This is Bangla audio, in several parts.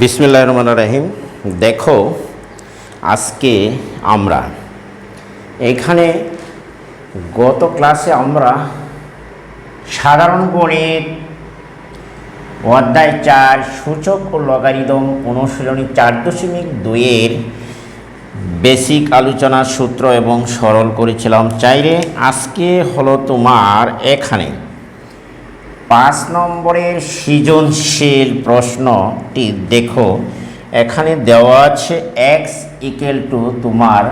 বিসমিল্লাহ রহমান রাহিম। দেখো, আজকে আমরা এখানে গত ক্লাসে আমরা সাধারণ গণিত, অধ্যায় চার, সূচক ও লগারিদম, অনুশীলনী চার দশমিক দুইয়ের বেসিক আলোচনা সূত্র এবং সরল করেছিলাম। চাইরে আজকে হলো তোমার এখানে পাঁচ নম্বরের সৃজনশীল প্রশ্নটি দেখো। এখানে দেওয়া আছে এক্স ইকেল টু তোমার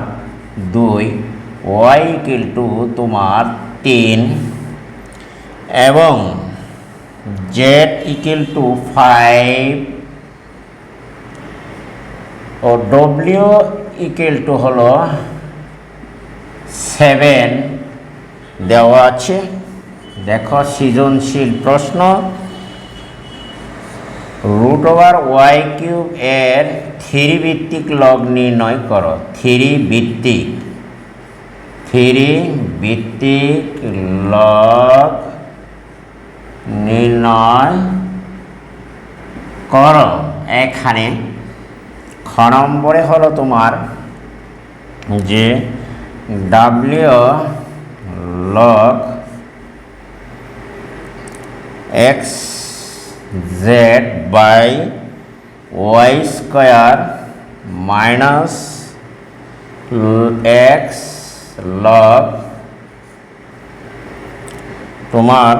দুই ওয়াই ইকেল টু তোমার তিন এবং জেড ইকেল টু ফাইভ ও ডব্লিউ ইকেল টু হলো সেভেন দেওয়া আছে। দেখো সৃজনশীল প্রশ্ন। রুট ওভার ওয়াই কিউব এর থ্রি ভিত্তিক লগ নির্ণয় করো। থ্রি ভিত্তিক থ্রি ভিত্তিক লগ নির্ণয় করো। এখানে খ নম্বরে হলো তোমার যে W log X Z by Y square minus X log তোমার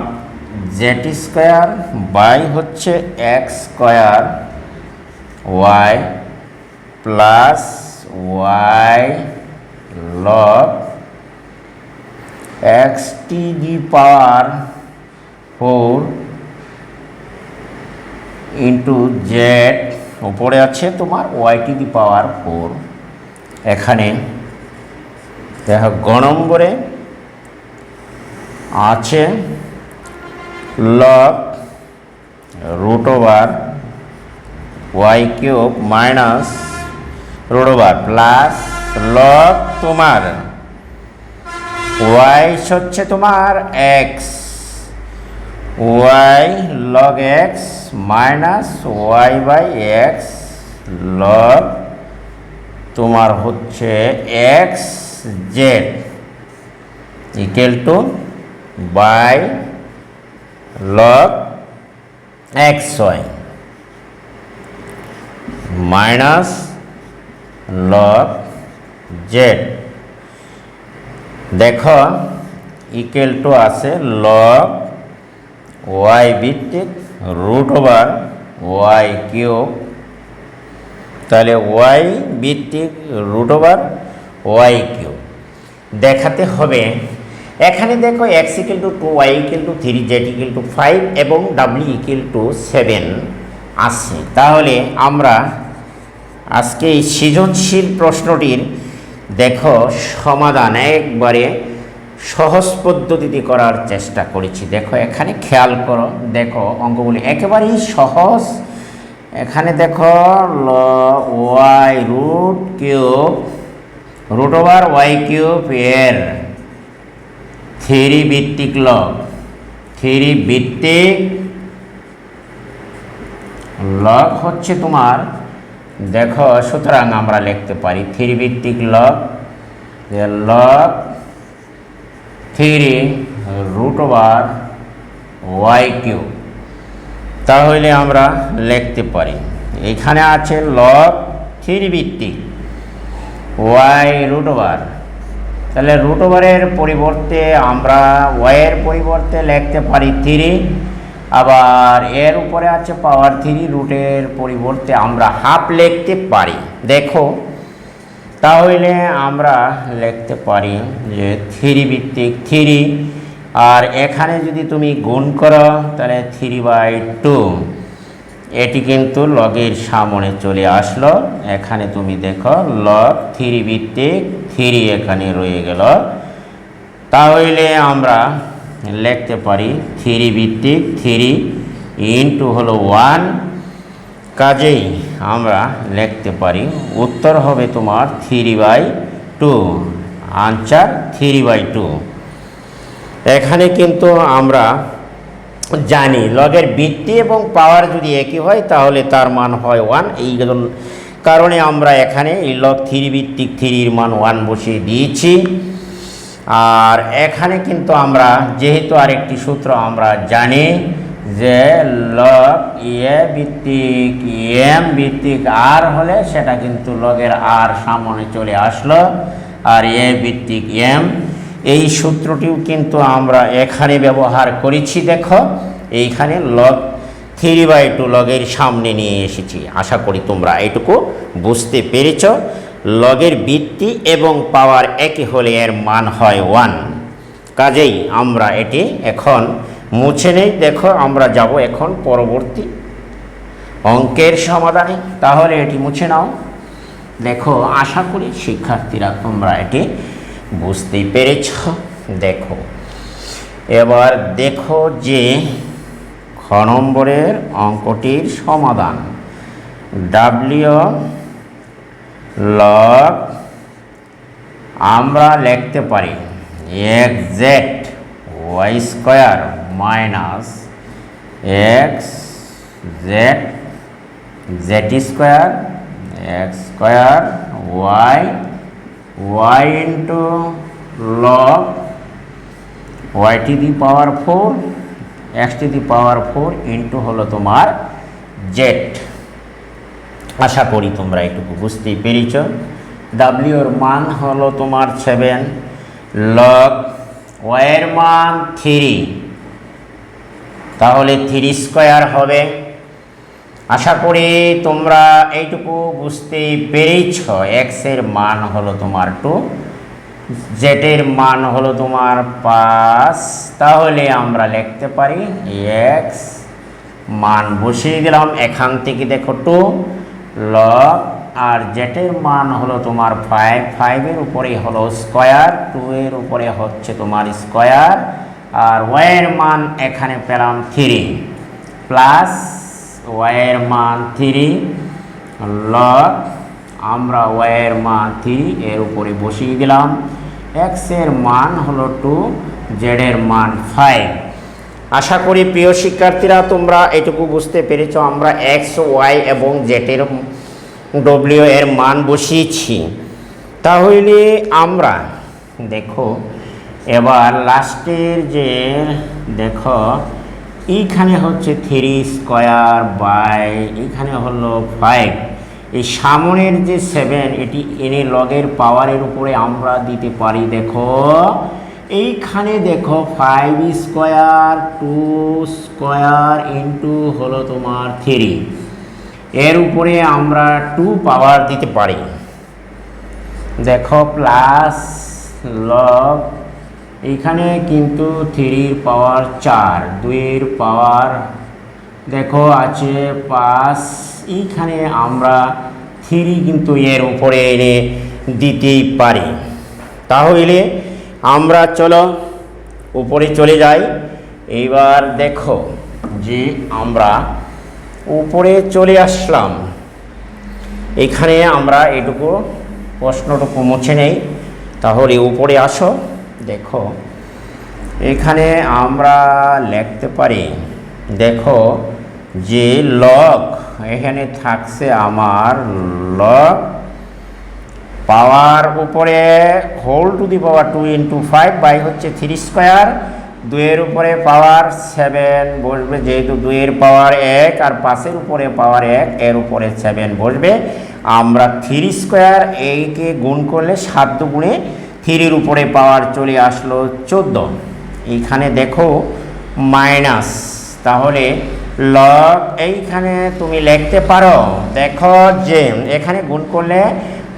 জেড স্কোয়ার বাই হচ্ছে X square Y plus Y log X to the power four into Z, উপরে আছে তোমার Y to the power four. এখানে দেখো গ নম্বরে আছে log root over Y cube minus root over plus log তোমার ওয়াই হচ্ছে তোমার X Y log X minus Y by X log তোমার হচ্ছে X Z equal to by log X Y minus log Z দেখো ইকুয়াল টু আছে লগ ওয়াই ভিত্তিক রুট ওভার ওয়াই কিউব। তাহলে ওয়াই ভিত্তিক রুট ওভার ওয়াই কিউব। দেখাতে হবে, এখানে দেখো X equal to two Y equal to three Z equal to five এবং ডাব্লিউ ইকেল টু সেভেন আছে। তাহলে আমরা আজকে এই সৃজনশীল প্রশ্নটির দেখো সমাধান। একবারে সহজ পদ্ধতিতে করার চেষ্টা করেছি। দেখো, এখানে খেয়াল করো। দেখো, অঙ্কগুলি একেবারেই সহজ। এখানে দেখো, ল, Y root cube, root over Y cube এর থ্রি ভিত্তিক লগ থ্রি ভিত্তিক লগ হচ্ছে তোমার, দেখো, সুতরাং আমরা লিখতে পারি থ্রি ভিত্তিক log log three root over Y cube তাহলে আমরা লিখতে পারি, এখানে আছে লগ থ্রি ভিত্তিক ওয়াই রুট ওভার তাহলে রুট ওভারের পরিবর্তে আমরা ওয়াইয়ের পরিবর্তে লিখতে পারি থ্রি আবার এর উপরে আছে পাওয়ার থ্রি রুটের পরিবর্তে আমরা হাফ লিখতে পারি। দেখো তাহলে আমরা লিখতে পারি যে থ্রি ভিত্তিক থ্রি। আর এখানে যদি তুমি গুণ করো, তাহলে থ্রি বাই টু। এটি কিন্তু লগের সামনে চলে আসলো। এখানে তুমি দেখো, লগ থ্রি ভিত্তিক থ্রি এখানে রয়ে গেল। তাহলে আমরা লিখতে পারি থ্রি ভিত্তিক থ্রি ইন্টু হলো ওয়ান কাজেই আমরা লিখতে পারি, উত্তর হবে তোমার three by two answer three by two এখানে কিন্তু আমরা জানি লগের বৃত্তি এবং পাওয়ার যদি একই হয়, তাহলে তার মান হয় ওয়ান এই কারণে আমরা এখানে এই লগ থ্রি ভিত্তিক থ্রির মান ওয়ান বসিয়ে দিয়েছি। আর এখানে কিন্তু আমরা যেহেতু আরেকটি সূত্র আমরা জানি যে লগ ইয়ে ভিত্তিক এম ভিত্তিক আর হলে সেটা কিন্তু লগের আর সামনে চলে আসলো, আর এ ভিত্তিক এম। এই সূত্রটিও কিন্তু আমরা এখানে ব্যবহার করেছি, দেখো। এইখানে লগ থ্রি বাই টু লগের সামনে নিয়ে এসেছি। আশা করি তোমরা এটুকু বুঝতে পেরেছ। লগের বৃত্তি এবং পাওয়ার একই হলে এর মান হয় ওয়ান। কাজেই আমরা এটি এখন মুছে নেই, দেখো আমরা যাব এখন পরবর্তী অঙ্কের সমাধানে। তাহলে এটি মুছে নাও। দেখো, আশা করি শিক্ষার্থীরা তোমরা এটি বুঝতেই পেরেছ। দেখো, এবার দেখো যে খ নম্বরের অঙ্কটির সমাধান। ডাব্লিউ লগ আমরা লিখতে পারি exact Y square minus X Z Z square X square Y Y into log Y to the power four X to the power four into হলো তোমার জেড আশা করি তোমরা এটুকু বুঝতেই পেরেছ। ডাব্লিউর মান হলো তোমার সেভেন লগ ওয়ের মান থ্রি তাহলে থ্রি স্কোয়ার হবে। আশা করি তোমরা এইটুকু বুঝতেই পেরেছ এক্সের মান হলো তোমার টু জেটের মান হলো তোমার পাঁচ। তাহলে আমরা লিখতে পারি এক্স মান বসিয়ে দিলাম, এখান থেকে দেখো টু লগ আর জেটের মান হলো তোমার ফাইভ ফাইভের উপরে হলো স্কোয়ার টু এর উপরে হচ্ছে তোমার স্কোয়ার আর ওয়ের মান এখানে পেলাম থ্রি প্লাস ওয়ের মান থ্রি লগ আমরা ওয়ের মান থ্রি এর উপরে বসিয়ে দিলাম এক্সের মান হলো টু জেডের মান ফাইভ আশা করি প্রিয় শিক্ষার্থীরা, তোমরা এটুকু বুঝতে পেরেছ, আমরা এক্স ওয়াই এবং জেটের ডব্লিউ এর মান বসিয়েছি। তাহলে আমরা দেখো এবার লাস্টের যে, দেখো, এইখানে হচ্ছে থ্রি স্কোয়ার বাই এখানে হলো ফাইভ এই সামনের যে সেভেন এটি এনে লগের পাওয়ারের উপরে আমরা দিতে পারি, দেখো। এইখানে দেখো five square two square into হলো তোমার থ্রি এর উপরে আমরা টু পাওয়ার দিতে পারি। দেখো প্লাস লগ এইখানে কিন্তু থ্রির পাওয়ার চার, দুইয়ের পাওয়ার, দেখো আছে পাঁচ, এইখানে আমরা থ্রি কিন্তু এর উপরে এনে দিতেই পারি। তাহলে আমরা চলো উপরে চলে যাই। এইবার দেখো যে আমরা উপরে চলে আসলাম। এখানে আমরা এটুকু প্রশ্নটুকু মুছে নেই। তাহলে উপরে আসো। দেখো, এখানে আমরা লিখতে পারি, দেখো যে লক, এখানে থাকছে আমার লক, পাওয়ার উপরে whole two the power two into five by হচ্ছে থ্রি স্কোয়ার দুইয়ের উপরে পাওয়ার সেভেন বসবে যেহেতু দুইয়ের পাওয়ার এক আর পাঁচের উপরে পাওয়ার এক, এর উপরে সেভেন বসবে। আমরা থ্রি স্কোয়ার এইকে গুণ করলে সাত দুগুণে থ্রির উপরে পাওয়ার চলে আসলো চোদ্দ। এইখানে দেখো মাইনাস। তাহলে লগ এইখানে তুমি লিখতে পারো, দেখো যে এখানে গুণ করলে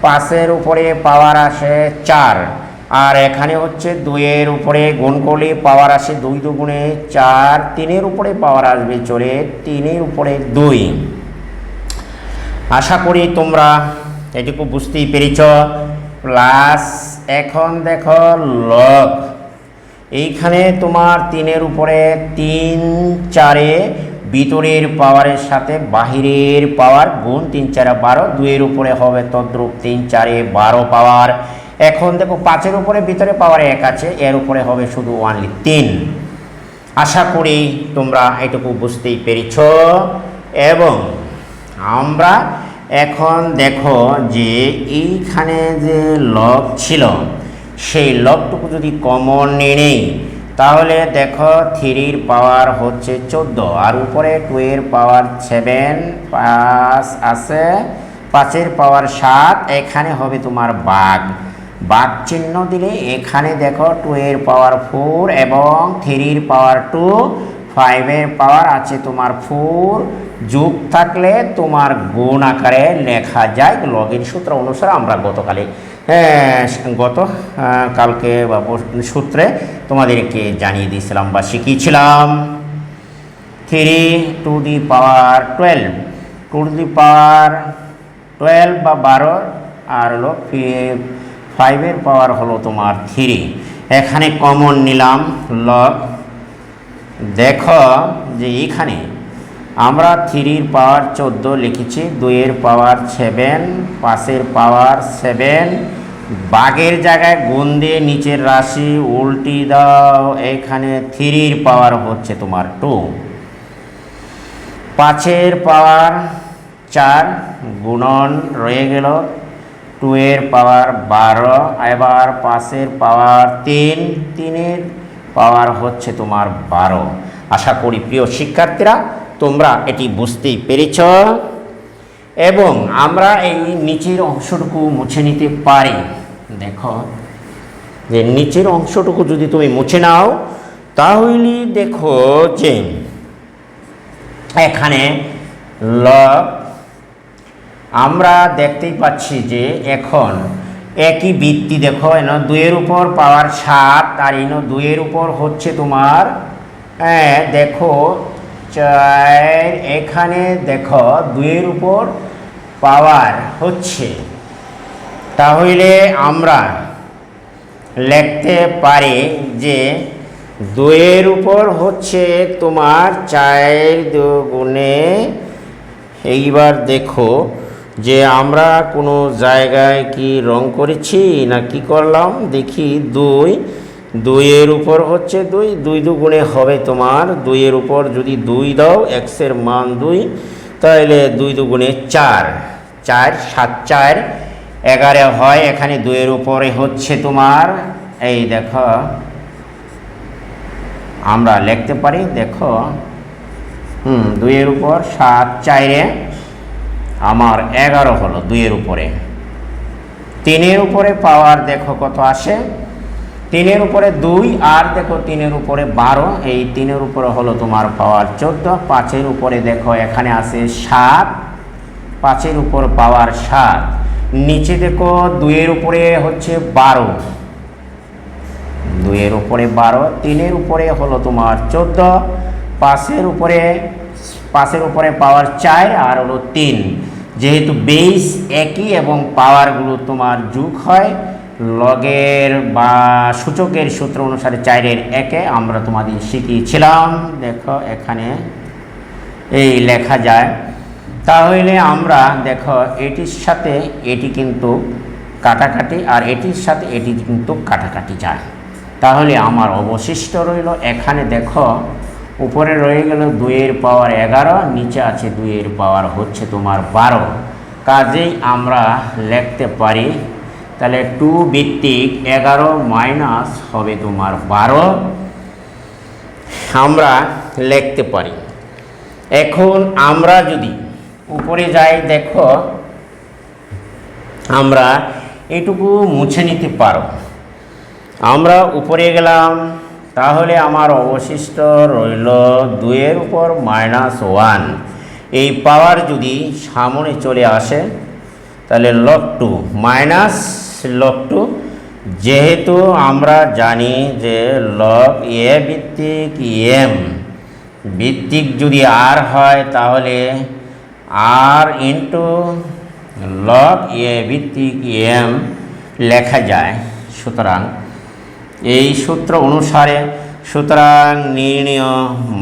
পাঁচের উপরে পাওয়ার আসে চার, আর এখানে হচ্ছে দুইয়ের উপরে গুণ করলে পাওয়ার আসে দুই দুগুণে চার, তিনের উপরে পাওয়ার আসবে চলে তিনের উপরে দুই। আশা করি তোমরা এটুকু বুঝতেই পেরেছ। প্লাস এখন দেখো লগ। এইখানে তোমার তিনের উপরে তিন, চারে ভিতরের পাওয়ারের সাথে বাহিরের পাওয়ার গুণ তিন, চারে বারো। দুইয়ের উপরে হবে তদ্রুপ তিন, চারে বারো পাওয়ার। এখন দেখো পাঁচের উপরে ভিতরে পাওয়ার এক আছে, এর উপরে হবে শুধু ওয়ানলি তিন। আশা করি তোমরা এটুকু বুঝতেই পেরেছ। এবং আমরা এখন দেখো যে এইখানে যে লব ছিল, সেই লবটুকু যদি কমন নিয়ে নেই, তাহলে দেখো থ্রির পাওয়ার হচ্ছে চোদ্দ, আর উপরে টু এর পাওয়ার সেভেন পাঁচ আছে, পাঁচের পাওয়ার সাত, এখানে হবে তোমার বাঘ। বাঘ চিহ্ন দিলে এখানে দেখো টু এর পাওয়ার ফোর এবং থ্রির পাওয়ার টু ফাইভের পাওয়ার আছে তোমার ফোর যোগ থাকলে তোমার গুণ আকারে লেখা যায়। লগের সূত্র অনুসারে আমরা গতকালে হ্যাঁ, গত কালকে বা সূত্রে তোমাদেরকে জানিয়ে দিয়েছিলাম বা শিখিয়েছিলাম। Three to the power twelve to the power twelve বা বারো আর হলো ফাইভের পাওয়ার হলো তোমার থ্রি এখানে কমন নিলাম লগ দেখো যে এখানে আমরা থ্রির পাওয়ার চোদ্দ লিখেছি, দুইয়ের পাওয়ার সেভেন, পাঁচের পাওয়ার সেভেন, বাঘের জায়গায় গুণ দিয়ে নিচের রাশি উল্টি দাও, এখানে থ্রির পাওয়ার হচ্ছে তোমার টু। পাঁচের পাওয়ার চার গুণন রয়ে গেল টু এর পাওয়ার বারো, এবার পাঁচের পাওয়ার তিন, তিনের পাওয়ার হচ্ছে তোমার বারো। আশা করি প্রিয় শিক্ষার্থীরা, তোমরা এটি বুঝতেই পেরেছ। এবং আমরা এই নিচের অংশটুকু মুছে নিতে পারি। দেখো, যে নিচের অংশটুকু যদি তুমি মুছে নাও, তাহলে দেখো যে এখানে লব আমরা দেখতেই পাচ্ছি যে এখন একই বৃত্তি দেখো এন দুইয়ের উপর পাওয়ার সাত, আর এন দুইয়ের উপর হচ্ছে তোমার হ্যাঁ দেখো, চার, এখানে দেখো, দুইয়ের উপর পাওয়ার হচ্ছে। তাহলে আমরা লিখতে পারি যে দুইয়ের উপর হচ্ছে তোমার চার দুগুণে, এইবার দেখো যে আমরা কোনো জায়গায় কি রং করেছি না কি করলাম? দেখি দুই। দুইয়ের উপর হচ্ছে দুই। দুই দুগুণে হবে তোমার। দুইয়ের উপর যদি দুই দাও, এক্সের মান দুই, তাহলে দুই দুগুণে চার। চার, সাত, চার। এগারো হয়, এখানে দুইয়ের উপরে হচ্ছে তোমার। এই দেখো। আমরা লিখতে পারি, দেখো। হুম, দুইয়ের উপর সাত, চারে আমার এগারো হলো দুইয়ের উপরে। তিনের উপরে পাওয়ার দেখো কত আসে? তিনের উপরে দুই আর দেখো তিনের উপরে বারো। এই তিনের উপরে হলো তোমার পাওয়ার চোদ্দ। পাঁচের উপরে দেখো এখানে আছে সাত। পাঁচের উপর পাওয়ার সাত। নিচে দেখো দুইয়ের উপরে হচ্ছে বারো। দুইয়ের উপরে বারো, তিনের উপরে হলো তোমার চোদ্দ। পাঁচের উপরে পাঁচের উপরে পাওয়ার চার আর হলো তিন। যেহেতু বেস একই এবং পাওয়ারগুলো তোমার যুগ হয় লগের বা সূচকের সূত্র অনুসারে চারের একে আমরা তোমাদের শিখিয়েছিলাম। দেখো এখানে এই লেখা যায়। তাহলে আমরা দেখো এটির সাথে এটি কিন্তু কাটাকাটি আর এটির সাথে এটি কিন্তু কাটাকাটি যায়। তাহলে আমার অবশিষ্ট রইল। এখানে দেখো উপরে রয়ে গেল দুইয়ের পাওয়ার এগারো, নিচে আছে দুইয়ের পাওয়ার হচ্ছে তোমার বারো। কাজেই আমরা লিখতে পারি, তাহলে টু ভিত্তিক এগারো মাইনাস হবে তোমার বারো। আমরা লিখতে পারি। এখন আমরা যদি উপরে যাই, দেখো, আমরা এটুকু মুছে নিতে পারো। আমরা উপরে গেলাম তাহলে আমার অবশিষ্ট রইল দুইয়ের উপর মাইনাস ওয়ান। এই পাওয়ার যদি সামনে চলে আসে, তাহলে log two minus log two যেহেতু আমরা জানি যে লক এ ভিত্তিক এম ভিত্তিক যদি আর হয়, তাহলে আর ইন্টু লক এ ভিত্তিক এম লেখা যায়। সুতরাং এই সূত্র অনুসারে, সুতরাং নির্ণয়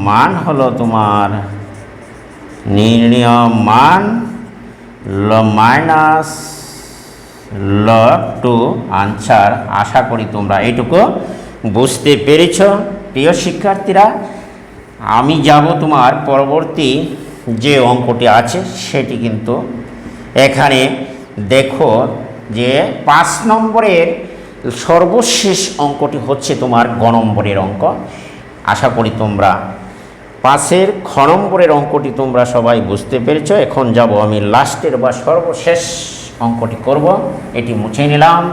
মান হলো তোমার। নির্ণয় মান ল মাইনাস ল টু আনসার। আশা করি তোমরা এইটুকু বুঝতে পেরেছ। প্রিয় শিক্ষার্থীরা, আমি যাব তোমার পরবর্তী যে অঙ্কটি আছে, সেটি কিন্তু এখানে দেখো যে পাঁচ নম্বরের সর্বশেষ অঙ্কটি হচ্ছে তোমার গ নম্বরের অঙ্ক। আশা করি তোমরা পাশের খ নম্বরের অঙ্কটি তোমরা সবাই বুঝতে পেরেছ। এখন যাব আমি লাস্টের বা সর্বশেষ অঙ্কটি করব। এটি মুছে নিলাম।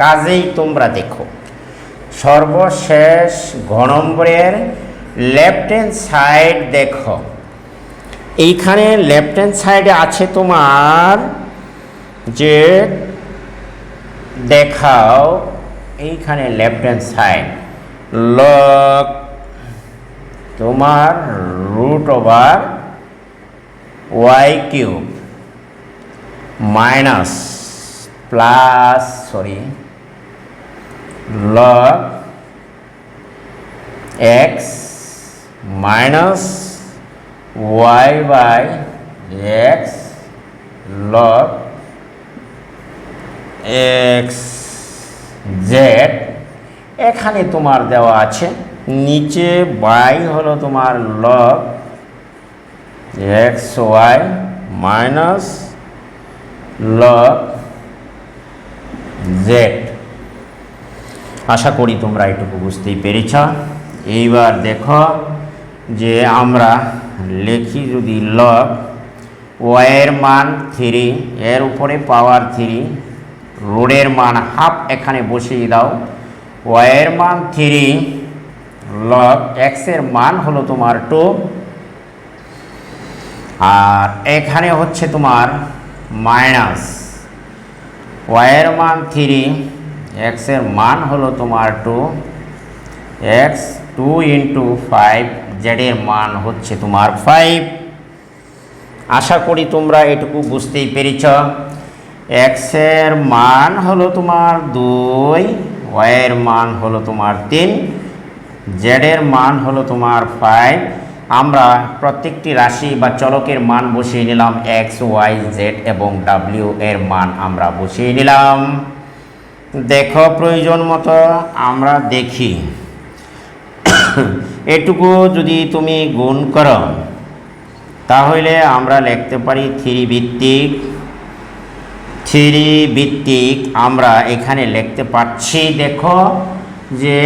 কাজেই তোমরা দেখো, সর্বশেষ ঘ নম্বরের লেফট হ্যান্ড সাইড দেখো। এইখানে লেফট হ্যান্ড সাইডে আছে তোমার যে দেখাও এইখানে লেফট হ্যান্ড সাইড লক তোমার root over Y cube minus plus sorry log x minus y by x log x, z, এখানে তোমার দেওয়া আছে, নিচে বাই হলো তোমার log, x, y minus log, z আশা করি তোমরা এটুকু বুঝতেই পেরেছ। এইবার দেখো যে আমরা লেখি যদি লগ ওয়ের মান থ্রি এর উপরে পাওয়ার থ্রি রোডের মান হাফ এখানে বসিয়ে দাও। ওয়ের মান থ্রি লগ এক্সের মান হলো তোমার টু আর এখানে হচ্ছে তোমার মাইনাস ওয়ের মান থ্রি এক্সের মান হলো তোমার two X two into five জেডের মান হচ্ছে তোমার ফাইভ আশা করি তোমরা এটুকু বুঝতেই পেরেছ। এক্সের মান হলো তোমার দুই ওয়ের মান হলো তোমার তিন, জেডের মান হলো তোমার ফাইভ। আমরা প্রত্যেকটি রাশি বা চলকের মান বসিয়ে নিলাম এক্স, ওয়াই, জেড এবং ডাব্লিউ এর মান আমরা বসিয়ে নিলাম। দেখো প্রয়োজন মতো আমরা দেখি। এটুকু যদি তুমি গুণ করো, তাহলে আমরা লিখতে পারি থ্রি ভিত্তিক। থ্রি ভিত্তিক আমরা এখানে লিখতে পাচ্ছি দেখো, যে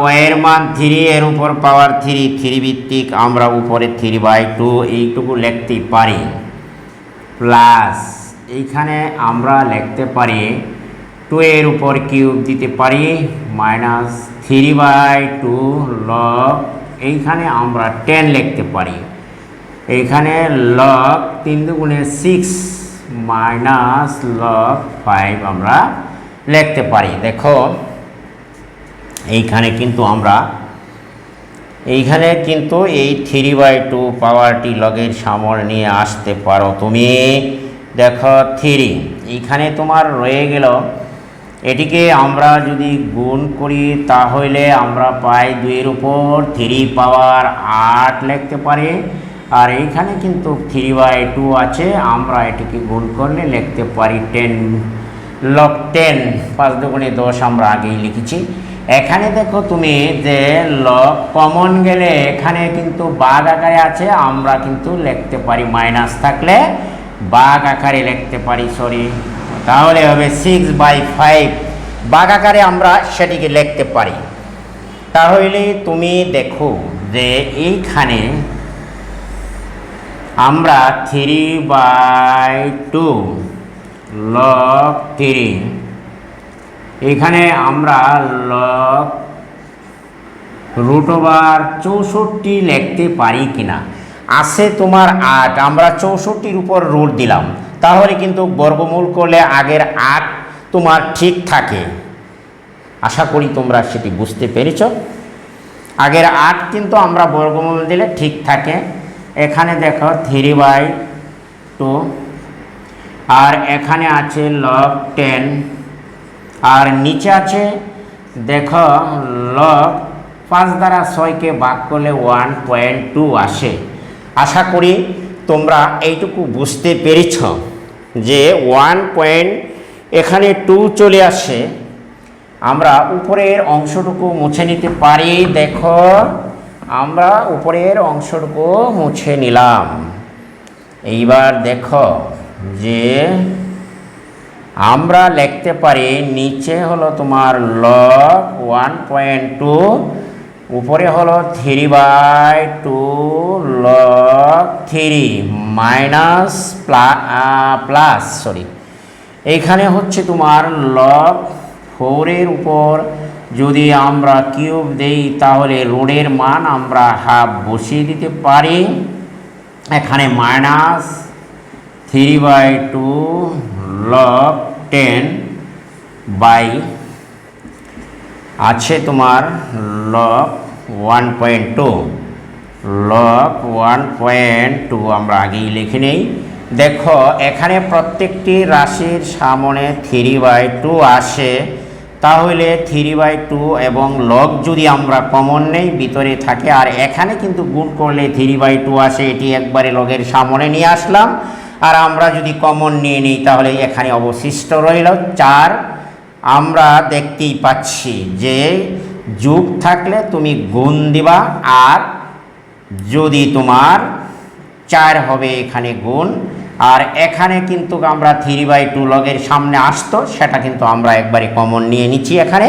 ওয়ের মান থ্রি এর উপর পাওয়ার থ্রি থ্রি ভিত্তিক আমরা উপরে থ্রি বাই টু এইটুকু লিখতে পারি। প্লাস এইখানে আমরা লিখতে পারি টু এর উপর কিউব দিতে পারি minus three by two log এইখানে আমরা টেন লিখতে পারি। এইখানে লগ তিন দুগুণে সিক্স মাইনাস লগ ফাইভ আমরা লিখতে পারি। দেখো, এইখানে কিন্তু আমরা, এইখানে কিন্তু এই থ্রি বাই টু পাওয়ারটি লগের সামনে নিয়ে আসতে পারো তুমি। দেখো থ্রি এইখানে তোমার রয়ে গেল। এটিকে আমরা যদি গুণ করি তাহলে আমরা পাই দুইয়ের উপর থ্রি পাওয়ার আট লিখতে পারি। আর এইখানে কিন্তু থ্রি বাই টু আছে, আমরা এটিকে গুণ করলে লিখতে পারি টেন লক টেন পাঁচ দুগুণে দশ আমরা আগেই লিখেছি। এখানে দেখো তুমি যে লক কমন গেলে এখানে কিন্তু বাঘ আকারে আছে, আমরা কিন্তু লিখতে পারি মাইনাস থাকলে বাঘ আকারে লিখতে পারি সরি তাহলে হবে সিক্স বাই ফাইভ বাঘ আকারে আমরা সেটিকে লিখতে পারি। তাহলে তুমি দেখো যে এইখানে আমরা three by two log three এখানে আমরা লক রুট ওভার চৌষট্টি লিখতে পারি কিনা। আছে তোমার আট, আমরা চৌষট্টির উপর রুট দিলাম। তাহলে কিন্তু বর্গমূল করলে আগের আট তোমার ঠিক থাকে। আশা করি তোমরা সেটি বুঝতে পেরেছ। আগের আট কিন্তু আমরা বর্গমূল দিলে ঠিক থাকে। এখানে দেখো থ্রি বাই টু আর এখানে আছে লগ টেন আর নিচে আছে দেখো লগ পাঁচ দ্বারা ছয়কে ভাগ করলে ওয়ান পয়েন্ট টু আসে। আশা করি তোমরা এইটুকু বুঝতে পেরেছ যে ওয়ান পয়েন্ট এখানে টু চলে আসে। আমরা উপরের অংশটুকু মুছে নিতে পারি, দেখো। আমরা উপরের অংশটুকু মুছে নিলাম। এইবার দেখো যে আমরা লিখতে পারি নিচে হলো তোমার লগ ওয়ান পয়েন্ট টু উপরে হলো three by two log three minus plus sorry এইখানে হচ্ছে তোমার লগ ফোরের উপর যদি আমরা কিউব দেই তাহলে রোডের মান আমরা হাফ বসিয়ে দিতে পারি। এখানে minus three by two log ten by আছে তোমার log one point two log one point two আমরা আগেই লিখে নেই। দেখো, এখানে প্রত্যেকটি রাশির সামনে থ্রি বাই টু আসে। তাহলে থ্রি বাই টু এবং লগ যদি আমরা কমন নেই, ভিতরে থাকে, আর এখানে কিন্তু গুণ করলে থ্রি বাই টু আসে, এটি একবারে লগের সামনে নিয়ে আসলাম। আর আমরা যদি কমন নিয়ে নিই, তাহলে এখানে অবশিষ্ট রইল চার। আমরা দেখতেই পাচ্ছি যে যুগ থাকলে তুমি গুণ দিবা, আর যদি তোমার চার হবে এখানে গুণ আর এখানে কিন্তু আমরা থ্রি বাই টু লগের সামনে আসতো, সেটা কিন্তু আমরা একবারে কমন নিয়ে নিচ্ছি এখানে।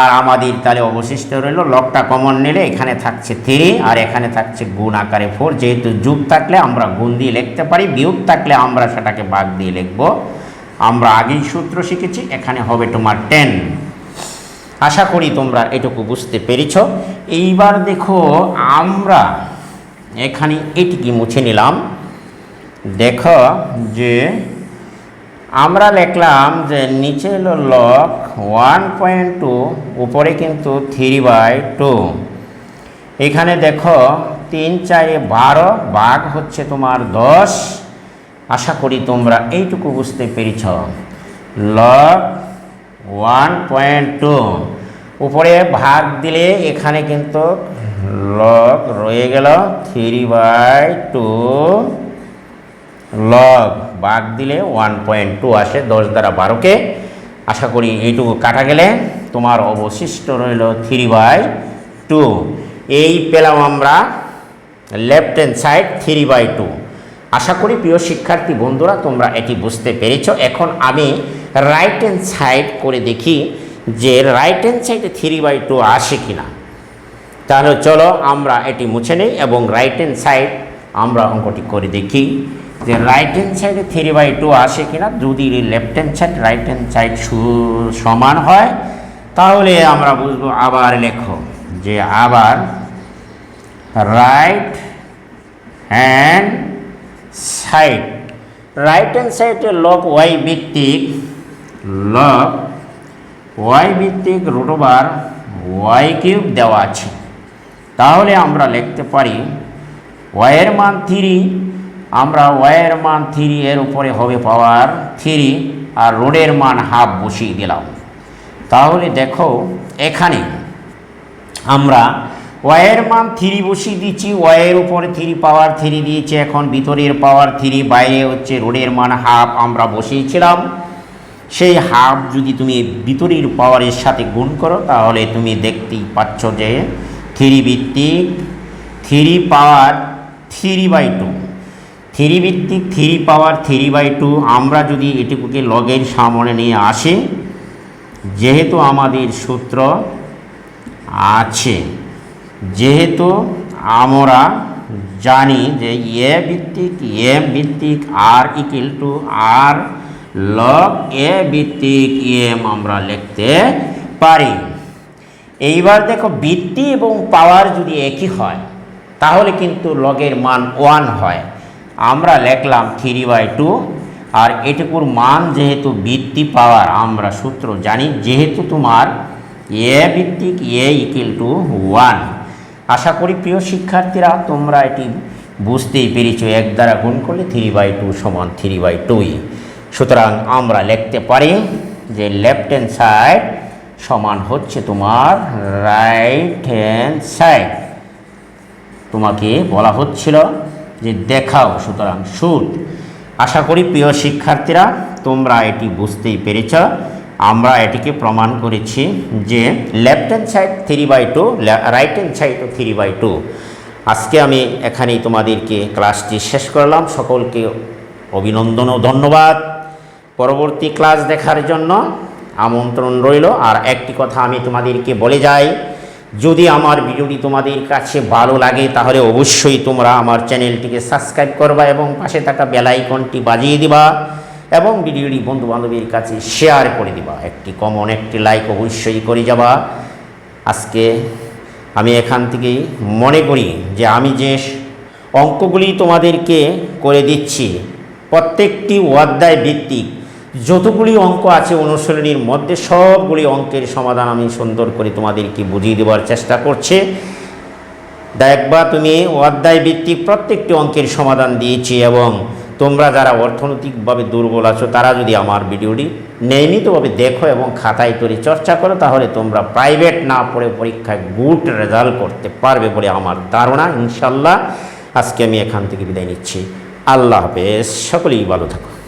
আর আমাদের তাহলে অবশিষ্ট রইল লগটা কমন নিলে এখানে থাকছে থ্রি আর এখানে থাকছে গুণ আকারে ফোর যেহেতু যুগ থাকলে আমরা গুণ দিয়ে লিখতে পারি, বিয়োগ থাকলে আমরা সেটাকে ভাগ দিয়ে লিখব। আমরা আগেই সূত্র শিখেছি, এখানে হবে তোমার টেন আশা করি তোমরা এটুকু বুঝতে পেরেছ। এইবার দেখো, আমরা এখানে এটিকে মুছে নিলাম। দেখো যে আমরা লিখলাম যে নিচে হলো লক ওয়ান পয়েন্ট টু উপরে কিন্তু থ্রি বাই টু এখানে দেখো তিন চারে বারো ভাগ হচ্ছে তোমার দশ। আশা করি তোমরা এইটুকু বুঝতে পেরেছ। লক ওয়ান পয়েন্ট টু উপরে ভাগ দিলে এখানে কিন্তু লগ রয়ে গেল থ্রি বাই টু লগ ভাগ দিলে ওয়ান পয়েন্ট টু আসে, দশ দ্বারা বারোকে আশা করি এইটুকু কাটা গেলে তোমার অবশিষ্ট রইল থ্রি বাই টু এই পেলাম আমরা left hand side three by two আশা করি প্রিয় শিক্ষার্থী বন্ধুরা, তোমরা এটি বুঝতে পেরেছ। এখন আমি রাইট হ্যান্ড সাইড করে দেখি যে রাইট হ্যান্ড সাইডে থ্রি বাই টু আসে কিনা। তাহলে চলো আমরা এটি মুছে নিই এবং রাইট হ্যান্ড সাইড আমরা অঙ্কটি করে দেখি। যে রাইট হ্যান্ড সাইডে থ্রি বাই টু আসে কিনা, যদি left hand side right hand side সমান হয়, তাহলে আমরা বুঝব আবার লেখো যে আবার right hand side right hand সাইডে লব ওয়াই ভিত্তিক লব ওয়াই ভিত্তিক রুট ওভার ওয়াই কিউব দেওয়া আছে। তাহলে আমরা লিখতে পারি ওয়াইয়ের মান থ্রি আমরা ওয়াইয়ের মান থ্রি এর উপরে হবে পাওয়ার থ্রি আর রোডের মান হাফ বসিয়ে দিলাম। তাহলে দেখো এখানে আমরা ওয়াইয়ের মান থ্রি বসিয়ে দিচ্ছি ওয়াইয়ের উপরে থ্রি, পাওয়ার থ্রি দিয়েছে, এখন ভিতরের পাওয়ার থ্রি, বাইরে হচ্ছে রোডের মান হাফ আমরা বসিয়েছিলাম। সেই হাফ যদি তুমি ভিতরের পাওয়ারের সাথে গুণ করো, তাহলে তুমি দেখতেই পাচ্ছ যে থ্রি ভিত্তিক three power three by two. Three ভিত্তিক three power three by two আমরা যদি এটুকুকে লগের সামনে নিয়ে আসি, যেহেতু আমাদের সূত্র আছে, যেহেতু আমরা জানি যে এ ভিত্তিক এম ভিত্তিক, R equal to R log A ভিত্তিক এম আমরা লিখতে পারি। এইবার দেখো বৃত্তি এবং পাওয়ার যদি একই হয়, তাহলে কিন্তু লগের মান ওয়ান হয়। আমরা লিখলাম থ্রি বাই টু আর এটুকুর মান যেহেতু বৃত্তি পাওয়ার আমরা সূত্র জানি, যেহেতু তোমার এ ভিত্তিক এ ইকুয়াল টু ওয়ান আশা করি প্রিয় শিক্ষার্থীরা, তোমরা এটি বুঝতেই পেরেছ, এক দ্বারা গুণ করলে থ্রি বাই টু সমান থ্রি বাই টুই সুতরাং আমরা লিখতে পারি যে লেফট হ্যান্ড সাইড সমান হচ্ছে তোমার রাইট হ্যান্ড সাইড তোমাকে বলা হচ্ছিল যে দেখাও, সুতরাং সুদ আশা করি প্রিয় শিক্ষার্থীরা, তোমরা এটি বুঝতেই পেরেছ। আমরা এটিকে প্রমাণ করেছি যে left hand side three by two right hand সাইডও থ্রি বাই টু আজকে আমি এখানেই তোমাদেরকে ক্লাসটি শেষ করলাম। সকলকে অভিনন্দন ও ধন্যবাদ। পরবর্তী ক্লাস দেখার জন্য আমন্ত্রণ রইল। আর একটি কথা আমি তোমাদেরকে বলে যাই যদি আমার ভিডিওটি তোমাদের কাছে ভালো লাগে, তাহলে অবশ্যই তোমরা আমার চ্যানেলটিকে সাবস্ক্রাইব করবা এবং পাশে থাকা বেল আইকনটি বাজিয়ে দিবা এবং ভিডিওটি বন্ধু বান্ধবীর কাছে শেয়ার করে দিবা। একটি কমন, একটি লাইক অবশ্যই করে যাবা। আজকে আমি এখান থেকেই মনে করি যে আমি যে অঙ্কগুলি তোমাদেরকে করে দিচ্ছি, প্রত্যেকটি অধ্যায় ভিত্তিক যতগুলি অঙ্ক আছে অনুশীলনীর মধ্যে সবগুলি অঙ্কের সমাধান আমি সুন্দর করে তোমাদেরকে বুঝিয়ে দেওয়ার চেষ্টা করছে। দেখবা তুমি অধ্যায় ভিত্তিক প্রত্যেকটি অঙ্কের সমাধান দিয়েছি এবং তোমরা যারা অর্থনৈতিকভাবে দুর্বল আছো, তারা যদি আমার ভিডিওটি নিয়মিতভাবে দেখো এবং খাতায় তৈরি চর্চা করো, তাহলে তোমরা প্রাইভেট না পড়ে পরীক্ষায় গুড রেজাল্ট করতে পারবে বলে আমার ধারণা। ইনশাল্লাহ আজকে আমি এখান থেকে বিদায় নিচ্ছি। আল্লাহ হাফেজ। সকলেই ভালো থাকো।